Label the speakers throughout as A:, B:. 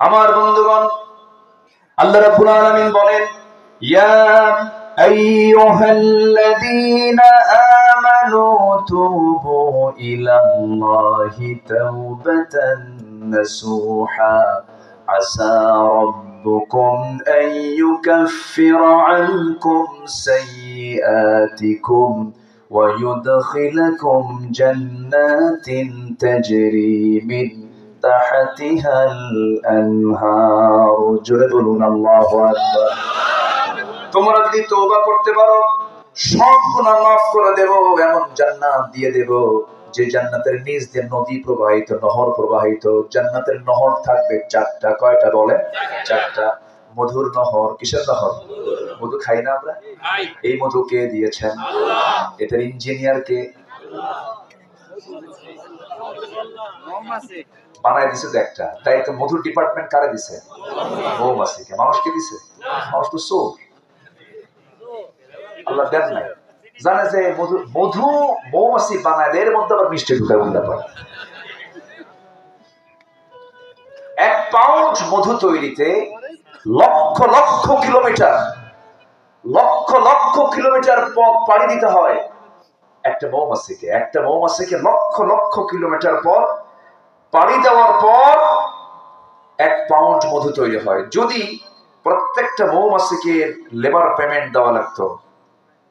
A: আমার বন্ধুগণ আল্লাহ রাব্বুল আলামিন বলেন ইয়া আইয়ুহাল্লাযীনা আমানু তুবু ইলাল্লাহি তাওবাতান নাসুহা আসা ربكم أن يكفر عنكم سيئاتكم ويدخلكم جنات تجري من تحتها الأنهار জোরে বলুন আল্লাহু আকবার তোমরা যদি তওবা করতে পারো সব গুনাহ মাফ করে দেব এমন জান্নাত দিয়ে দেব যে জান্নাতের নিচ দিয়ে নদী প্রবাহিত নহর প্রবাহিত জান্নাতের নহর থাকবে চারটা কয়টা বলে চারটা মধুর নহর কিসের নহর মধু খাই না আমরা এই মধু কে দিয়েছেন এটার ইঞ্জিনিয়ার কে বানাই দিছে তো একটা। তাই তো মধুর ডিপার্টমেন্ট কারে দিছে? মৌমাছিকে মানুষকে দিছে? মানুষ তো চোর। আল্লাহ দেন নাই। জানে যে মধু মধু মৌমাছি বানায় এর মধ্যে আবার মিষ্টি ঢুকায় উল্লা পায় এক পাউন্ড মধু তৈরিতে লক্ষ লক্ষ কিলোমিটার লক্ষ লক্ষ কিলোমিটার পথ পাড়ি দিতে হয়। একটা মৌমাছিকে একটা মৌমাছিকে লক্ষ লক্ষ কিলোমিটার পর পাড়ি দেওয়ার পর এক পাউন্ড মধু তৈরি হয়। যদি প্রত্যেকটা মৌমাছিকে লেবার পেমেন্ট দেওয়া লাগতো,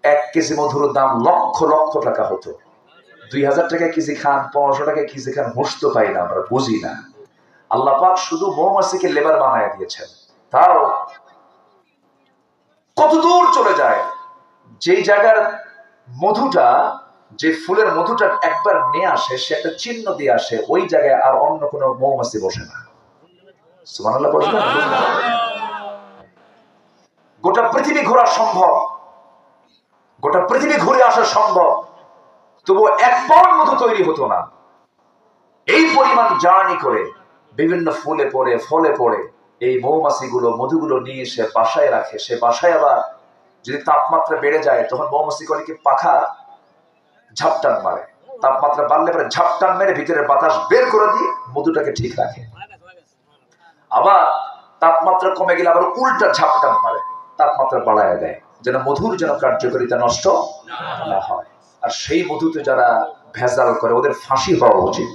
A: এক কেজি মধুর দাম লক্ষ লক্ষ টাকা হতো। দুই হাজার টাকা কেজি খান, পনেরোশো টাকা কেজি খান হুঁশ তো পাই না, আমরা বুঝি না। আল্লাহ পাক শুধু মৌমাছিকে লেবার বানায় দিয়েছেন। তাও কত দূর চলে যায়, যেই জায়গার মধুটা যে ফুলের মধুটা একবার নিয়ে আসে, সে একটা চিহ্ন দিয়ে আসে, ওই জায়গায় আর অন্য কোনো মৌমাছি বসে না। গোটা পৃথিবী ঘোরা সম্ভব। গোটা পৃথিবী ঘুরে আসা সম্ভব। তবু এক পাউন্ড মধু তৈরি হতো না। এই পরিমাণ জার্নি করে, বিভিন্ন ফুলে পড়ে, ফলে পড়ে, এই মৌমাছিগুলো, মধুগুলো নিয়ে সে বাসায় রাখে। সে বাসায় আবার যদি তাপমাত্রা বেড়ে যায়, তখন মৌমাছি করে কি পাখা ঝাপটান মারে। তাপমাত্রা বাড়লে পরে ঝাপটান মেরে ভিতরে বাতাস বের করে দিয়ে মধুটাকে ঠিক রাখে। আবার তাপমাত্রা কমে গেলে আবার উল্টা ঝাপটান মারে। তাপমাত্রা বাড়ায় দেয়। যেন মধুর যেন কার্যকারিতা নষ্ট না হয়। আর সেই মধুতে যারা ভেজাল করে, ওদের ফাঁসি হওয়া উচিত।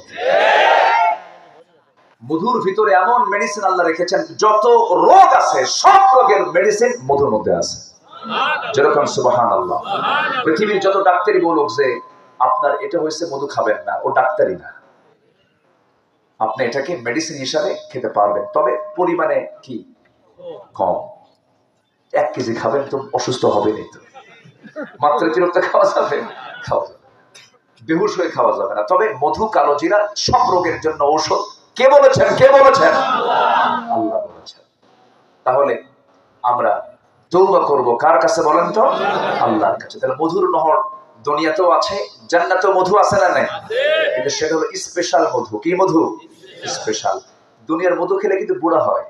A: মধুর ভিতরে এমন মেডিসিন আল্লাহ রেখেছেন, যত রোগ আছে, সব রোগের মেডিসিন মধুর মধ্যে আছে। যেরকম সুবাহান আল্লাহ পৃথিবীর যত ডাক্তারি বলুক যে, আপনার এটা হয়েছে, মধু খাবেন না, ও ডাক্তারি না। আপনি এটাকে মেডিসিন হিসাবে খেতে পারবেন, তবে পরিমাণে কি? কম। এক কেজি খাবেন তো অসুস্থ হবেনি তো। মাত্র তিরক্ত খাওয়া যাবে? খাওয়া যাবে। বেহুশ হয়ে খাওয়া যাবে না। তবে মধু, কালো জিরা সব রোগের জন্য ঔষধ। কে বলেছেন? কে বলেছেন? আল্লাহ বলেছেন। তাহলে আমরা তৌবা করব। কার কাছে বলেন তো? আল্লাহর কাছে। তাহলে মধুর নহর দুনিয়াতেও আছে জান্নাতেও মধু আছে না নাই? কিন্তু সেটা হলো স্পেশাল মধু। কি মধু? স্পেশাল দুনিয়ার মধু খেলে কিন্তু বুড়া হয়।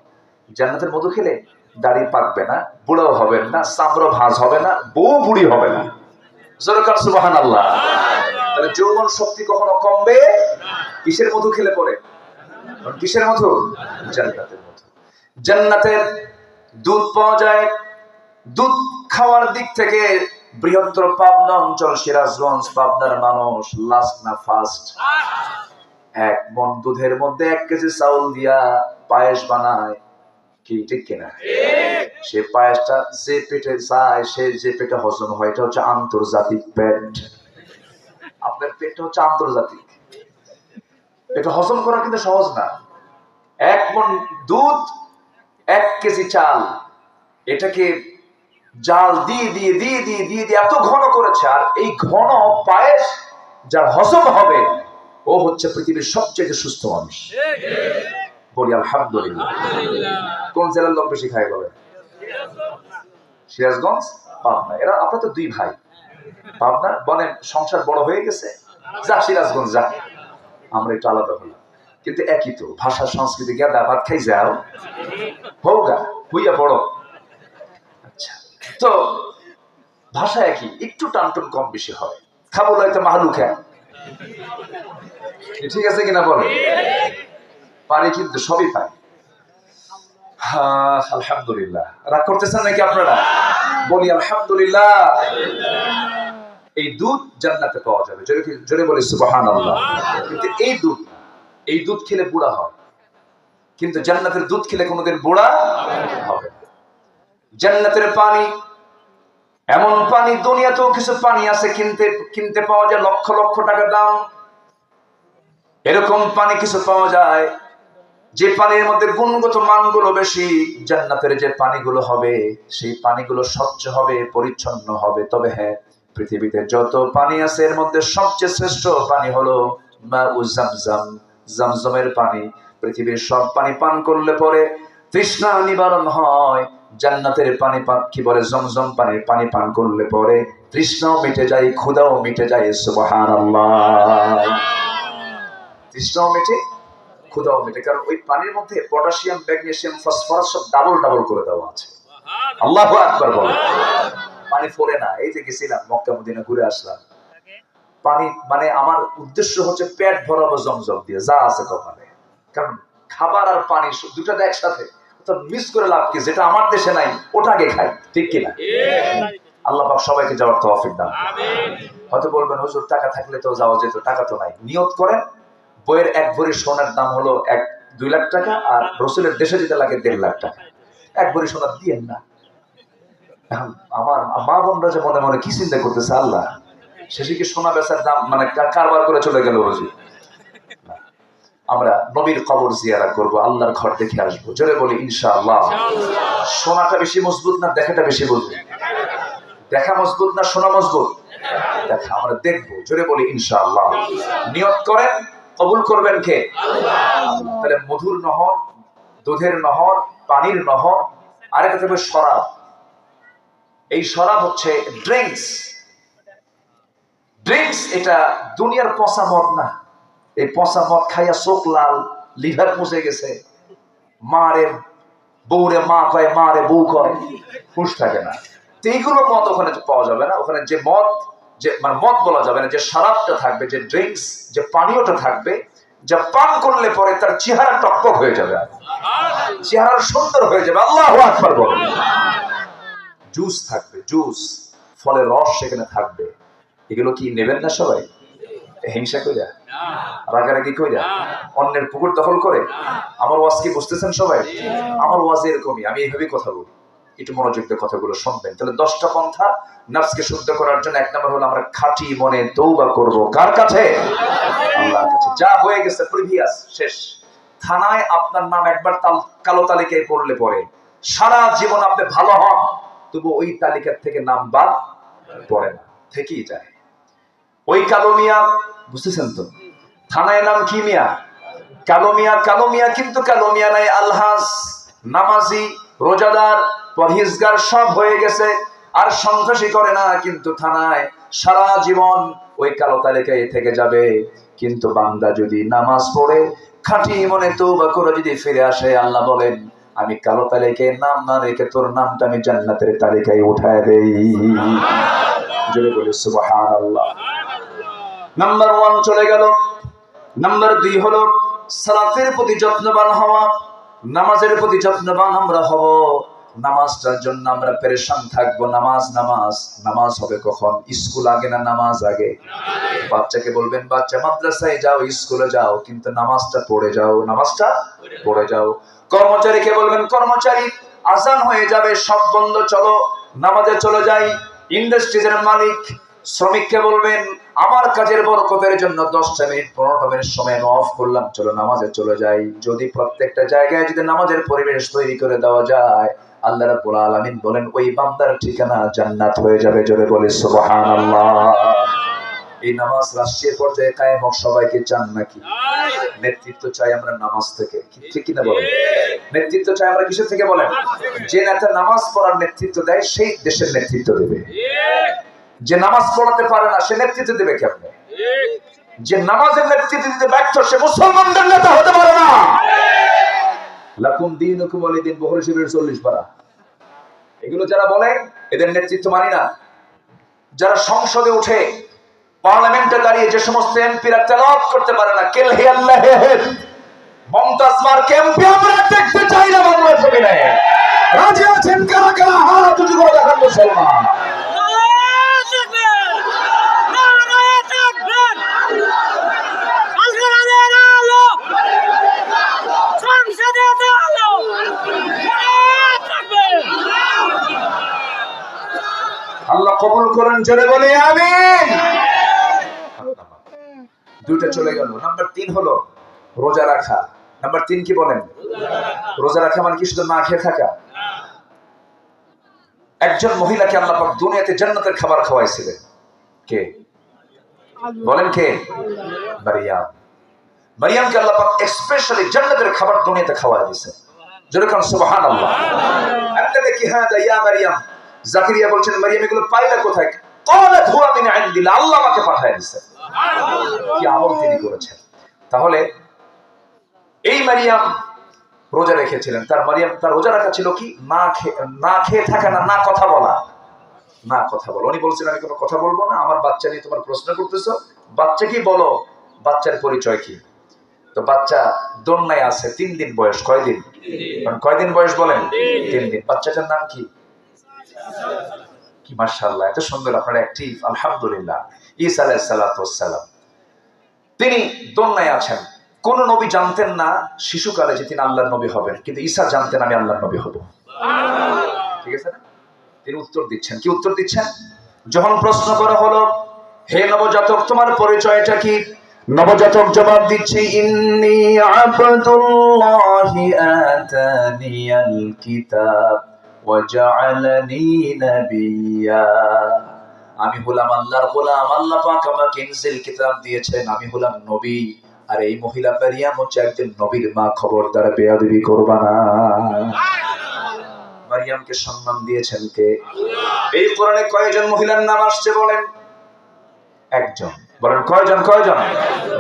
A: জান্নাতের মধু খেলে দাড়ি পাকবে না বুড়াও হবেন না চামড়া ভাঁজ হবে না বউ বুড়ি হবে না। জোরকার সুবাহান আল্লাহ তাহলে যৌবন শক্তি কখনো কমবে? কিসের মধু খেলে পরে কিসের মধু? জান্নাতের মধু। জান্নাতের দুধ পাওয়া যায় দুধ খাওয়ার দিক থেকে বৃহত্তর পাবনা অঞ্চল সিরাজগঞ্জ, পাবনার মানুষ লাস্ট না ফার্স্ট এক মন দুধের মধ্যে এক কেজি চাউল দিয়া পায়েস বানায়। কি, ঠিক কিনা সে পায়েসটা যে পেটে যায়, সে যে পেটে হজম হয়, এটা হচ্ছে আন্তর্জাতিক পেট। আপনার পেটটা হচ্ছে আন্তর্জাতিক। এটা হজম করা কিন্তু সহজ না। এক মন দুধ, এক কেজি চাল। এটাকে জাল দিয়ে দিয়ে দিয়ে দিয়ে দিয়ে দিয়ে এত ঘন করেছে আর এই ঘন পায়েস যার হজম হবে ও হচ্ছে পৃথিবীর সবচেয়ে সুস্থ মানুষ। বলি আলহামদুলিল্লাহ। কোন জেলার লোক বেশি খায় বলে সিরাজগঞ্জ? পাবনা। এরা আপনার তো দুই ভাই। পাবনা? বনে সংসার বড় হয়ে গেছে? যা সিরাজগঞ্জ যা। আমরা একটু আলাদা হলাম। কিন্তু একই তো ভাষা সংস্কৃতি গেদা ভাত খাই যাও। হোক হইয়া বড় তো ভাষা একই, একটু টানটুন কম বেশি হয়। খাব হয়তো মাহালু খা ঠিক আছে কিনা বলো পারে কিন্তু সবই পায় আলহামদুলিল্লাহ। রাগ করতেছেন নাকি আপনারা? বলি আলহামদুলিল্লাহ। এই দুধ জান্নাতে পাওয়া যাবে। জোরে বলি সুবাহান কিন্তু এই দুধ এই দুধ খেলে বুড়া হয়। কিন্তু জান্নাতের দুধ খেলে কোনোদিন বুড়া হবে। জান্নাতের পানি এমন পানি, দুনিয়াতেও কিছু পানি আছে কিনতে কিনতে পাওয়া যায় লক্ষ লক্ষ টাকা দাম। এরকম পানি কিছু পাওয়া যায়, যে পানির মধ্যে গুণগত মানগুলো বেশি, জান্নাতের যে পানিগুলো হবে, সেই পানিগুলো স্বচ্ছ হবে, পরিচ্ছন্ন হবে। তবে হ্যাঁ পৃথিবীতে যত পানি আছে, এর মধ্যে সবচেয়ে শ্রেষ্ঠ পানি হলো মা জামজাম, জামজমের পানি। পৃথিবীর সব পানি পান করলে পরে তৃষ্ণা নিবারণ হয় জান্নাতের পানি পান কি বলে, জমজম পানির পানি পান করলে পরে তৃষ্ণাও মিটে যায় ক্ষুদাও মিটে যায় তৃষ্ণাও মিটে ক্ষুদাও মিটে। কারণ ওই পানির মধ্যে পটাশিয়াম ম্যাগনেসিয়াম ফসফরাস সব ডাবল ডাবল করে দেওয়া আছে। আল্লাহ বলো। পানি ফোরে না, এই যে গেছিলাম মক্কা মদিনা ঘুরে আসলাম। পানি মানে আমার উদ্দেশ্য হচ্ছে পেট ভরাবো জমজম দিয়ে, যা আছে কপালে কারণ খাবার আর পানি সব দুটা তো একসাথে। তো মিস করে লাভ কি? যেটা আমার দেশে নাই ওটাকে খাই ঠিক কিনা? আল্লাহ পাক সবাইকে যাওয়ার তৌফিক দান হয়তো বলবেন হুজুর টাকা থাকলে তো যাওয়া যেত টাকা তো নাই। নিয়ত করেন বইয়ের এক ভরি সোনার দাম হলো এক দুই লাখ টাকা আর রসুলের দেশে যেতে লাগে দেড় লাখ টাকা। এক ভরি সোনার দিয়েন না। আমার মা বোনরা যে মনে মনে কি চিন্তা করতেছে আল্লাহ? শেষে কি সোনা বেচার দাম মানে কারবার করে চলে গেল হুজুর। আমরা নবীর কবর জিয়ারা করব আল্লাহর ঘর দেখে আসব। জোরে বলি ইনশাআল্লাহ। সোনাটা বেশি মজবুত না দেখাটা বেশি মজবুত দেখা মজবুত না সোনা মজবুত? দেখা আমরা দেখব। জোরে বলি ইনশাআল্লাহ। নিয়ত করেন কবুল করবেন কে? তাহলে মধুর নহর দুধের নহর পানির নহর আরেকটা থাকবে শরাব। এই শরাব হচ্ছে ড্রিঙ্কস ড্রিঙ্কস এটা দুনিয়ার পচা মদ না। এই পচা মদ খাইয়া চোখ লাল, লিভার পুষে গেছে। মারে, বউরে মা কয়, মারে, বউ কয় হুশ থাকে না। তো এইগুলো মদ ওখানে পাওয়া যাবে না। ওখানে যে মদ, যে মানে মদ বলা যাবে না, যে শরাবটা থাকবে, যে ড্রিঙ্কস যে পানীয়টা থাকবে, যা পান করলে পরে তার চেহারা টকটক হয়ে যাবে। চেহারা সুন্দর হয়ে যাবে। আল্লাহ জুস থাকবে, জুস। ফলের রস সেখানে থাকবে। এগুলো কি নেবেন না সবাই? হিংসা কইরা? রাগারাগি কইরা? অন্যের পুকুর দখল করে? আমার ওয়াজ কি বুঝতেছেন সবাই? আমার ওয়াজ এরকমই আমি এইভাবেই কথা বলি। একটু মনোযোগ দিয়ে কথাগুলো শুনবেন। তাহলে দশটা পন্থা নার্সকে শুদ্ধ করার জন্য এক নম্বর হলো আমরা খাঁটি মনে তৌবা করব। কার কাছে? আল্লাহর কাছে। যা হয়ে গেছে প্রিভিয়াস শেষ। থানায় আপনার নাম একবার তাল কালো তালিকায় পড়লে পরে সারা জীবন আপনি ভালো হন তবু ওই তালিকার থেকে নাম বাদ পড়ে না। থেকেই যায়। ওই কালো মিয়া, বুঝতেছেন তো? থানায় নাম কি মিয়া? কালো মিয়া কালো মিয়া কিন্তু কালো মিয়া নাই আলহাস নামাজি, রোজাদার, পরহেজগার সব হয়ে গেছে। আর সন্ত্রাসী করে না, কিন্তু থানায় সারা জীবন ওই কালো তালিকায় থেকে যাবে। কিন্তু বান্দা যদি নামাজ পড়ে, খাঁটি মনে তৌবা করে যদি ফিরে আসে, আল্লাহ বলেন, আমি কালো তালিকায় নাম না রেখে তোর নামটা আমি জান্নাতের তালিকায় উঠায় দেই। বলে, সুবহানাল্লাহ। নাম্বার ওয়ান চলে গেল। নাম্বার দুই হলো, সালাতের প্রতি যত্নবান হওয়া, নামাজের প্রতি যত্নবান আমরা হব। নামাজটার জন্য আমরা পেরেশান থাকব। নামাজ নামাজ নামাজ হবে কখন? স্কুল আগে না নামাজ আগে? বাচ্চাকে বলবেন, বাচ্চা, মাদ্রাসায় যাও, স্কুলে যাও, কিন্তু নামাজটা পড়ে যাও, নামাজটা পড়ে যাও। কর্মচারীকে বলবেন, কর্মচারী আসান হয়ে যাবে, সব বন্ধ, চলো, নামাজে চলে যাই। ইন্ডাস্ট্রিজের মালিক শ্রমিককে বলবেন আমার কাজের বরকতের জন্য দশটা মিনিট, পনেরোটা মিনিট সময় আমি অফ করলাম, চলো নামাজে চলে যাই। যদি প্রত্যেকটা জায়গায় যদি নামাজের পরিবেশ তৈরি করে দেওয়া যায়, আল্লাহ রাব্বুল আলামিন বলেন, ওই বান্দার ঠিকানা জান্নাত হয়ে যাবে, জোরে বলে সুবহানাল্লাহ। এই নামাজ রাষ্ট্রীয় পর্যায়ে কায়েম হোক, সবাইকে চান নাকি? নেতৃত্ব চাই আমরা নামাজ থেকে। ঠিক কিনা বলেন? নেতৃত্ব চাই আমরা কিসের থেকে বলেন? যে নেতা নামাজ পড়ার নেতৃত্ব দেয়, সেই দেশের নেতৃত্ব দেবে। যে নামাজ পড়াতে পারে না, সে নেতৃত্ব দেবে কেমনে? যে নামাজের নেতৃত্ব দিতে ব্যর্থ, সে মুসলমানদের নেতা হতে পারে না। লাকুম দিন হুকুম দিন বহর চল্লিশ পারা। এগুলো যারা বলে, এদের নেতৃত্ব মানি না। যারা সংসদে উঠে পার্লামেন্টে দাঁড়িয়ে যে সমস্ত এমপিরা তেলাওয়াত করতে পারে না, কেল হে আল্লাহ হে হে। মমতাজ মার্কে এমপি, আমরা দেখতে চাই না বাংলা জমিনে। দুটি করে দেখান মুসলমান। জোরে বলে, আমিন। দুইটা চলে গেল। নাম্বার তিন হলো রোজা রাখা। নাম্বার তিন কি বলেন? রোজা রাখা মানে কি? শুধু না খেয়ে থাকা? একজন মহিলাকে আল্লাহ পাক দুনিয়াতে জান্নাতের খাবার খাওয়াইছিলেন। কে? বলেন কে? মারিয়াম। মারিয়ামকে আল্লাহ পাক স্পেশালি জান্নাতের খাবার দুনিয়াতে খাওয়াই দিয়েছে। যেরকম সুবহানাল্লাহ। একটা দেখি হ্যাঁ ইয়া মারিয়াম। জাকারিয়া বলছেন, মারিয়াম, এগুলো পাইলা কোথায়? এই মারিয়াম রোজা রেখেছিলেন। তার না খেয়ে না না কথা বলা। না কথা উনি বলছেন আমি কোনো কথা বলব না। আমার বাচ্চা নিয়ে তোমার প্রশ্ন করতেছ। বাচ্চা কি বলো? বাচ্চার পরিচয় কি? তো বাচ্চা দন্যায় আছে তিন দিন বয়স। কয়দিন? কয়দিন বয়স বলেন? তিন দিন। বাচ্চাটার নাম কি? কি মার্শাল্লাহ এত সুন্দর আপনার অ্যাক্টিভ আলহামদুলিল্লাহ। ঈসা আলাইসালাম তিনি দন্যায় আছেন। কোন নবী জানতেন না শিশুকালে যে তিনি আল্লাহর নবী হবেন। কিন্তু ঈসা জানতেন আমি আল্লাহর নবী হব। ঠিক আছে না? তিনি উত্তর দিচ্ছেন। কি উত্তর দিচ্ছেন? যখন প্রশ্ন করা হলো, হে নবজাতক, তোমার পরিচয়টা কি? নবজাতক জবাব দিচ্ছে, ইন্নি আবদুল্লাহি আতানিয়াল কিতাব। আমি হলাম আল্লাহর গোলাম আল্লাহ পাক আমাকে ইনজিল কিতাব দিয়েছেন। আমি হলাম নবী। আর এই মহিলা মারিয়াম হচ্ছে একজন নবীর মা খবরদার বেয়াদবি করবা না। মারিয়ামকে সম্মান দিয়েছেন কে? এই কোরআনে কয়জন মহিলার নাম আসছে বলেন? একজন। বলেন কয়জন কয়জন?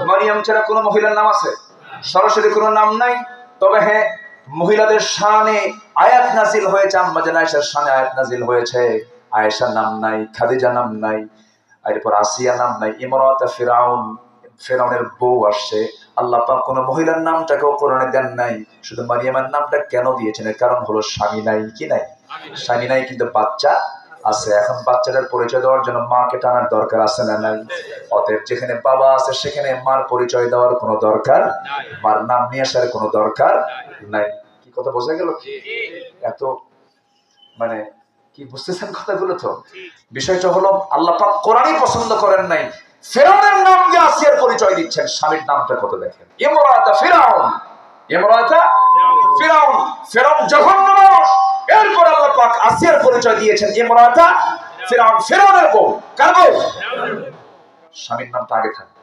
A: মারিয়াম ছাড়া কোনো মহিলার নাম আছে? সরাসরি কোনো নাম নাই? তবে হ্যাঁ মহিলাদের শানে আয়াত নাজিল হয়েছে আম্মা জান আয়েশার শানে আয়াত নাজিল হয়েছে। আয়েশার নাম নাই খাদিজা নাম নাই এরপর আসিয়া নাম নাই ইমরাতা ফিরাউন ফেরাউনের বউ আসছে। আল্লাহ পাক কোন মহিলার নামটাকেও কোরআনে দেন নাই শুধু মারিয়ামের নামটা কেন দিয়েছেন? কারণ হলো স্বামী নাই কি নাই। স্বামী নাই কিন্তু বাচ্চা আছে। এখন বাচ্চাটার পরিচয় দেওয়ার জন্য মাকে টানার দরকার আছে না নাই? অতএব যেখানে বাবা আছে সেখানে মার পরিচয় দেওয়ার কোনো দরকার মার নাম নিয়ে আসার কোনো দরকার নাই। কি কথা বোঝা গেল? এত মানে কি বুঝতেছেন কথাগুলো তো? বিষয়টা হলো আল্লাহ পাক কোরআনই পছন্দ করেন নাই। ফেরাউনের নাম দিয়ে আসিয়ার পরিচয় দিচ্ছেন। স্বামীর নামটা কত দেখেন? ইমরাতা ফিরাউন। ইমরাতা ফিরাউন। ফেরাউন জঘন্য মানুষ। এরপর আল্লাহ পাক আসিয়ার পরিচয় দিয়েছেন যে মরাটা ফিরাউন, ফেরাউনের বউ। কার বউ? স্বামীর নামটা আগে থাকবে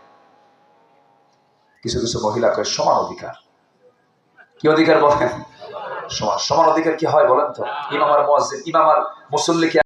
A: কিছু কিছু মহিলা কয়, সমান অধিকার। কি অধিকার বলেন? সমান সমান অধিকার কি হয় বলেন তো? ইমামার মুয়াজ্জিন, ইমাম মুসল্লি